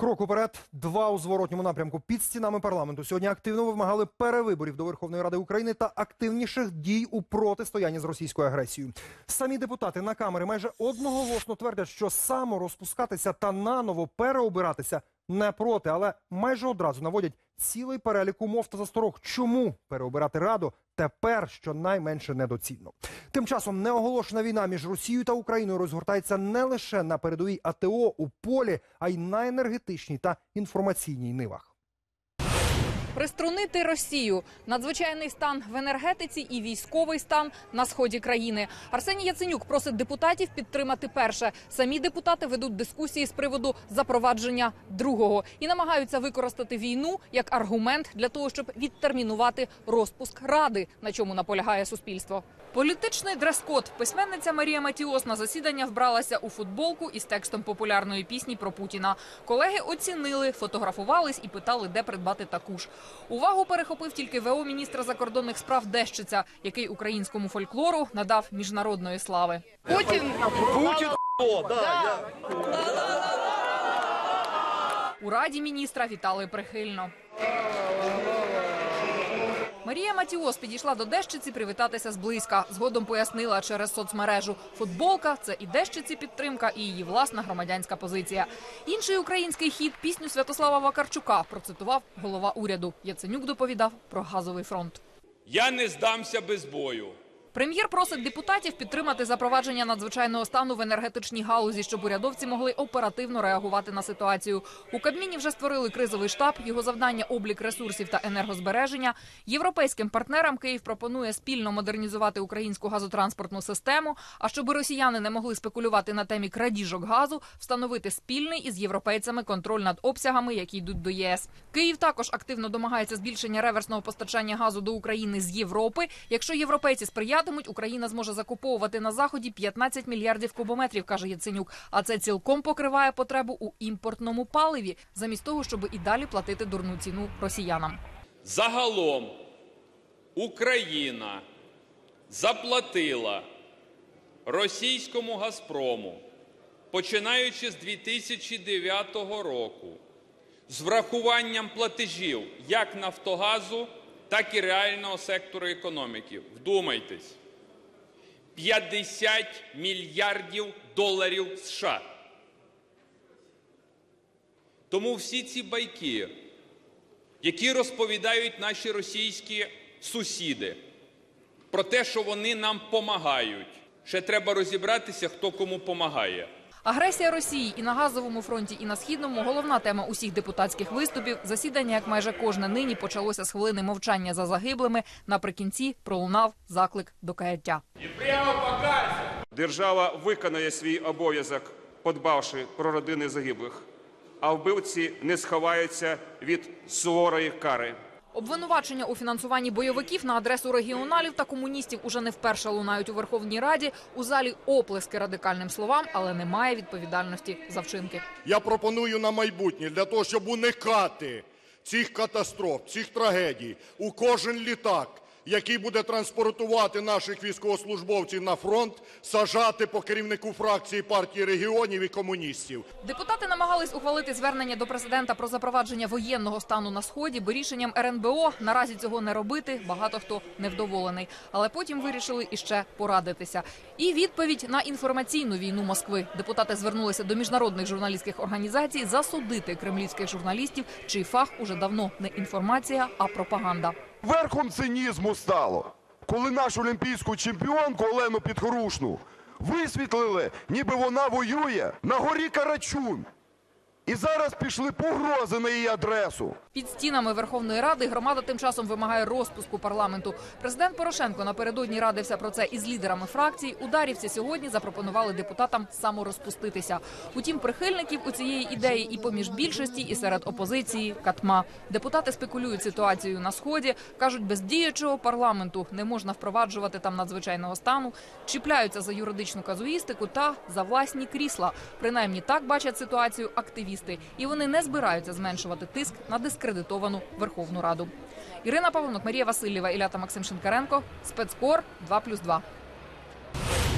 Крок уперед, два у зворотньому напрямку під стінами парламенту. Сьогодні активно вимагали перевиборів до Верховної Ради України та активніших дій у протистоянні з російською агресією. Самі депутати на камери майже одноголосно твердять, що саморозпускатися та наново переобиратися не проти, але майже одразу наводять цілий перелік умов та засторог. Чому переобирати раду тепер щонайменше недоцільно? Тим часом неоголошена війна між Росією та Україною розгортається не лише на передовій АТО у полі, а й на енергетичній та інформаційній нивах. Приструнити Росію, надзвичайний стан в енергетиці і військовий стан на сході країни. Арсеній Яценюк просить депутатів підтримати перше. Самі депутати ведуть дискусії з приводу запровадження другого і намагаються використати війну як аргумент для того, щоб відтермінувати розпуск ради, на чому наполягає суспільство. Політичний дрес-код. Письменниця Марія Матіос на засідання вбралася у футболку із текстом популярної пісні про Путіна. Колеги оцінили, фотографувались і питали, де придбати таку ж. Увагу перехопив тільки ВО міністра закордонних справ Дещиця, який українському фольклору надав міжнародної слави. Путін Путін да, я... У раді міністра вітали прихильно. Марія Матіос підійшла до Дещиці привітатися зблизька. Згодом пояснила через соцмережу. Футболка це і Дещиці підтримка, і її власна громадянська позиція. Інший український хід пісню Святослава Вакарчука процитував голова уряду. Яценюк доповідав про газовий фронт. Я не здамся без бою. Прем'єр просить депутатів підтримати запровадження надзвичайного стану в енергетичній галузі, щоб урядовці могли оперативно реагувати на ситуацію. У Кабміні вже створили кризовий штаб. Його завдання облік ресурсів та енергозбереження. Європейським партнерам Київ пропонує спільно модернізувати українську газотранспортну систему. А щоб росіяни не могли спекулювати на темі крадіжок газу, встановити спільний із європейцями контроль над обсягами, які йдуть до єС. Київ також активно домагається збільшення реверсного постачання газу до України з Європи. Якщо європейці сприятимуть, Україна зможе закуповувати на заході 15 мільярдів кубометрів, каже Яценюк. А це цілком покриває потребу у імпортному паливі, замість того, щоб і далі платити дурну ціну росіянам. Загалом Україна заплатила російському Газпрому, починаючи з 2009 року, з врахуванням платежів як Нафтогазу, так і реального сектору економіки. Вдумайтесь, 50 мільярдів доларів США. Тому всі ці байки, які розповідають наші російські сусіди про те, що вони нам помагають, ще треба розібратися, хто кому помагає. Агресія Росії і на газовому фронті, і на східному головна тема усіх депутатських виступів. Засідання, як майже кожне нині, почалося з хвилини мовчання за загиблими. Наприкінці пролунав заклик до каяття. Держава виконає свій обов'язок, подбавши про родини загиблих, а вбивці не сховаються від суворої кари. Обвинувачення у фінансуванні бойовиків на адресу регіоналів та комуністів уже не вперше лунають у Верховній Раді. У залі оплески радикальним словам, але немає відповідальності за вчинки. Я пропоную на майбутнє для того, щоб уникати цих катастроф, цих трагедій, у кожен літак, який буде транспортувати наших військовослужбовців на фронт, сажати по керівнику фракції партії регіонів і комуністів. Депутати намагались ухвалити звернення до президента про запровадження воєнного стану на сході, бо рішенням РНБО наразі цього не робити. Багато хто невдоволений. Але потім вирішили іще порадитися. І відповідь на інформаційну війну Москви. Депутати звернулися до міжнародних журналістських організацій засудити кремлівських журналістів, чий фах уже давно не інформація, а пропаганда. Верхом цинізму стало, коли нашу олімпійську чемпіонку Олену Підхорушну висвітлили, ніби вона воює на горі Карачун. І зараз пішли погрози на її адресу. Під стінами Верховної Ради громада тим часом вимагає розпуску парламенту. Президент Порошенко напередодні радився про це із лідерами фракцій. Ударівці сьогодні запропонували депутатам саморозпуститися. Утім, прихильників у цієї ідеї і поміж більшості, і серед опозиції катма. Депутати спекулюють ситуацією на сході. кажуть, без діючого парламенту не можна впроваджувати там надзвичайного стану. Чіпляються за юридичну казуїстику та за власні крісла. Принаймні так бачать ситуацію активісти, і вони не збираються зменшувати тиск на дискредитовану Верховну Раду. Ірина Павлонок, Марія Васильєва, Ілята Максим Шинкаренко, спецкор 2+,2.